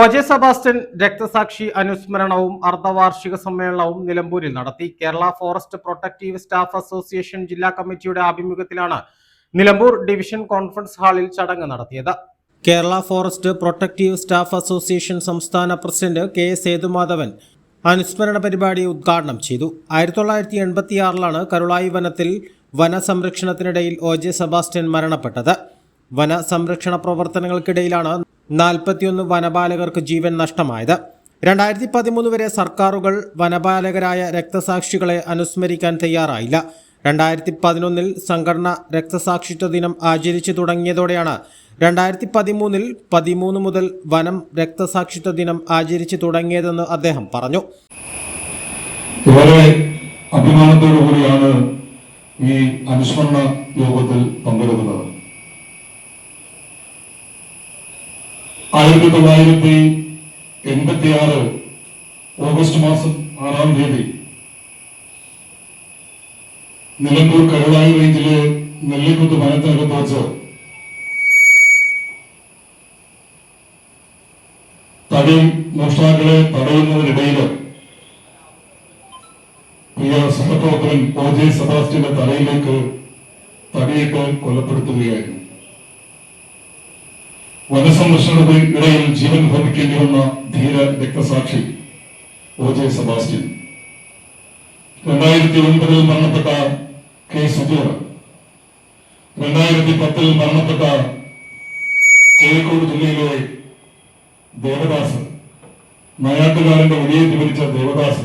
O J Sebastian രക്തസാക്ഷി അനുസ്മരണവും അർദ്ധവാർഷിക സമ്മേളനവും നിലമ്പൂരിൽ നടത്തി. Kerala forest protective staff association ജില്ലാ കമ്മിറ്റിയുടെ ആഭിമുഖ്യത്തിലാണ് നിലമ്പൂർ ഡിവിഷൻ കോൺഫറൻസ് ഹാളിൽ ചടങ്ങ് നടത്തിയത്. Kerala forest protective staff association സംസ്ഥാന പ്രസിഡന്റ് കെ എസ് സേതുമാധവൻ അനുസ്മരണ പരിപാടി ഉദ്ഘാടനം ചെയ്തു. ആയിരത്തി തൊള്ളായിരത്തി എൺപത്തിയാറിലാണ് കരുളായി വനത്തിൽ വനസംരക്ഷണത്തിനിടയിൽ ഒ ജെ സെബാസ്റ്റ്യൻ മരണപ്പെട്ടത്. വന സംരക്ഷണ പ്രവർത്തനങ്ങൾക്കിടയിലാണ് നാൽപ്പത്തിയൊന്ന് വനപാലകർക്ക് ജീവൻ നഷ്ടമായത്. രണ്ടായിരത്തി പതിമൂന്ന് വരെ സർക്കാരുകൾ വനപാലകരായ രക്തസാക്ഷികളെ അനുസ്മരിക്കാൻ തയ്യാറായില്ല. രണ്ടായിരത്തി പതിനൊന്നിൽ സംഘടന രക്തസാക്ഷിത്വ ദിനം ആചരിച്ചു തുടങ്ങിയതോടെയാണ് രണ്ടായിരത്തി പതിമൂന്നിൽ പതിമൂന്ന് മുതൽ വനം രക്തസാക്ഷിത്വ ദിനം ആചരിച്ചു തുടങ്ങിയതെന്ന് അദ്ദേഹം പറഞ്ഞു. വളരെ അഭിമാനത്തോടു കൂടിയാണ് ഈ അനുസ്മരണ യോഗത്തിൽ പങ്കെടുക്കുന്നത്. ആയിരത്തി തൊള്ളായിരത്തി എൺപത്തി ആറ് ഓഗസ്റ്റ് മാസം ആറാം തീയതി നിലമ്പൂർ കരുളായി റേഞ്ചിലെ നെല്ലിക്കുത്ത് വനത്തിനകത്ത് വെച്ച് തടി മോഷ്ടാക്കളെ തടയുന്നതിനിടയിൽ പ്രിയ സഹപ്രവർത്തകൻ ഒ ജെ സെബാസ്റ്റ്യന്റെ തലയിലേക്ക് തടിയിട്ട് കൊലപ്പെടുത്തുകയായിരുന്നു. വനസംരക്ഷണത്തിനിടയിൽ ജീവൻ ഭവിക്കേണ്ടി വന്ന ധീര രക്തസാക്ഷി ഒ. ജെ. സെബാസ്റ്റ്യൻ. രണ്ടായിരത്തി ഒൻപതിൽ മരണപ്പെട്ട കെ. സുധീർ. രണ്ടായിരത്തി പത്തിൽ മരണപ്പെട്ട കോഴിക്കോട് ജില്ലയിലെ ദേവദാസ്. നയാട്ടുകാരന്റെ വെടിയേറ്റ് മരിച്ച ദേവദാസ്.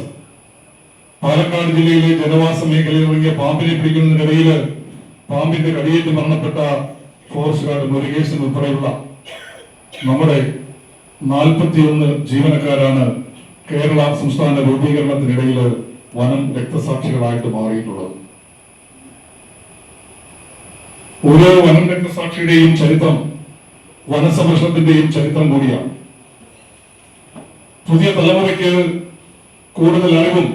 പാലക്കാട് ജില്ലയിലെ ജനവാസ മേഖലയിൽ ഇറങ്ങിയ പാമ്പിനെ പിടിക്കുന്നതിനിടയിൽ പാമ്പിന്റെ കടിയേറ്റ് മരണപ്പെട്ട ഫോറസ്റ്റ് ഗാർഡ് മുരുകേശൻ ഉൾപ്പെടെയുള്ള നമ്മുടെ നാൽപ്പത്തിയൊന്ന് ജീവനക്കാരാണ് കേരള സംസ്ഥാന രൂപീകരണത്തിനിടയിൽ വനം രക്തസാക്ഷികളായിട്ട് മാറിയിട്ടുള്ളത്. ഓരോ വനം രക്തസാക്ഷിയുടെയും ചരിത്രം വനസംരക്ഷണത്തിന്റെയും ചരിത്രം കൂടിയാണ്. പുതിയ തലമുറയ്ക്ക് കൂടുതൽ അറിവും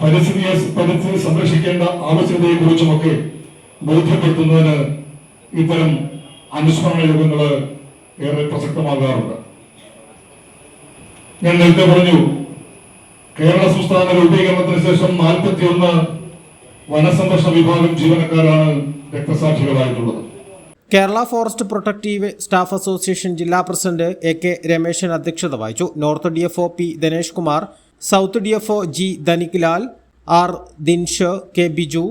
പരിസ്ഥിതിയെ പരിസ്ഥിതി സംരക്ഷിക്കേണ്ട ആവശ്യകതയെ കുറിച്ചുമൊക്കെ ബോധ്യപ്പെടുത്തുന്നതിന് ഇത്തരം അനുസ്മരണ യോഗങ്ങൾ ഏറെ പ്രസക്തമാകാറുണ്ട്. ഞാൻ നേരത്തെ പറഞ്ഞു കേരള സംസ്ഥാന രൂപീകരണത്തിന് ശേഷം നാൽപ്പത്തിയൊന്ന് വനസംരക്ഷണ വിഭാഗം ജീവനക്കാരാണ് രക്തസാക്ഷികളായിട്ടുള്ളത്. Kerala forest protective staff association ജില്ലാ പ്രസിഡന്റ് എ കെ രമേശൻ അധ്യക്ഷത വഹിച്ചു. North D F O P Dinesh Kumar south D F O G Dhanik Lal R Dinesh K Biju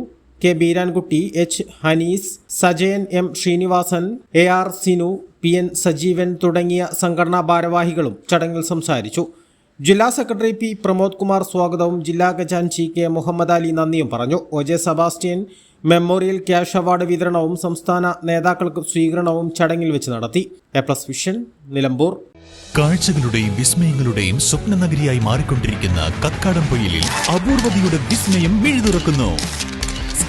K Beerankutty H Hanees Sajayan M Srinivasan A R Sinu P N Sajeevan തുടങ്ങിയ സംഘടനാ ഭാരവാഹികളും ചടങ്ങിൽ സംസാരിച്ചു. ജില്ലാ secretary P Pramod Kumar സ്വാഗതവും ജില്ലാ ഖജാൻചി K Muhammad Ali നന്ദിയും പറഞ്ഞു. O J Sebastian memorial cash award വിതരണവും സംസ്ഥാന നേതാക്കൾക്ക് സ്വീകരണവും ചടങ്ങിൽ വെച്ച് നടത്തി. A plus vision Nilambur. കാഴ്ചകളുടെയും വിസ്മയങ്ങളുടെയും സ്വപ്ന നഗരിയായി മാറിക്കൊണ്ടിരിക്കുന്ന കക്കാടം പൊയിലിൽ അപൂർവതയുടെ വിസ്മയം മിഴുതുറക്കുന്നു.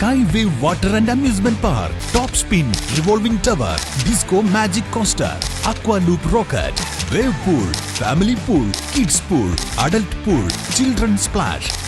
Skyway Water and Amusement Park, Top Spin, Revolving Tower, Disco Magic Coaster, Aqua Loop Rocket, Wave Pool, Family Pool, Kids Pool, Adult Pool, Children's Splash,